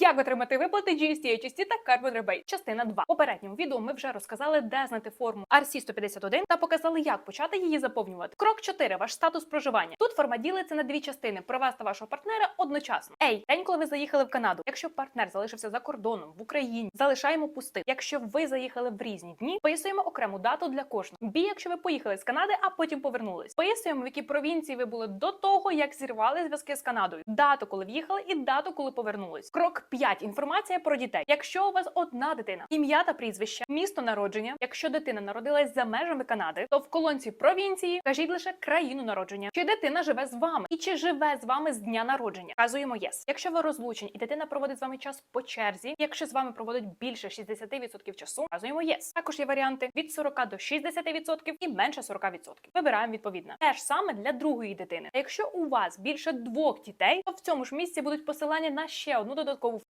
Як отримати виплати GST, HST та Carbon Rebate? Частина 2. В попередньому відео ми вже розказали, де знайти форму RC151 та показали, як почати її заповнювати. Крок 4. Ваш статус проживання. Тут форма ділиться на дві частини: провести вашого партнера одночасно. Ей, день, коли ви заїхали в Канаду. Якщо партнер залишився за кордоном в Україні, залишаємо пустим. Якщо ви заїхали в різні дні, пояснюємо окрему дату для кожного. Бі, якщо ви поїхали з Канади, а потім повернулись. Пояснюємо, в якій провінції ви були до того, як зірвали зв'язки з Канадою. Дату, коли в'їхали, і дату, коли повернулись. Крок 5. Інформація про дітей. Якщо у вас одна дитина, ім'я та прізвище, місто народження. Якщо дитина народилась за межами Канади, то в колонці провінції кажіть лише країну народження. Чи дитина живе з вами і чи живе з вами з дня народження? Вказуємо єс. Якщо ви розлучені і дитина проводить з вами час по черзі, якщо з вами проводить більше 60% часу, вказуємо єс. Також є варіанти від 40 до 60% і менше 40%. Вибираємо відповідно. Те ж саме для другої дитини. Якщо у вас більше двох дітей, то в цьому ж місці будуть посилання на ще одну додаткову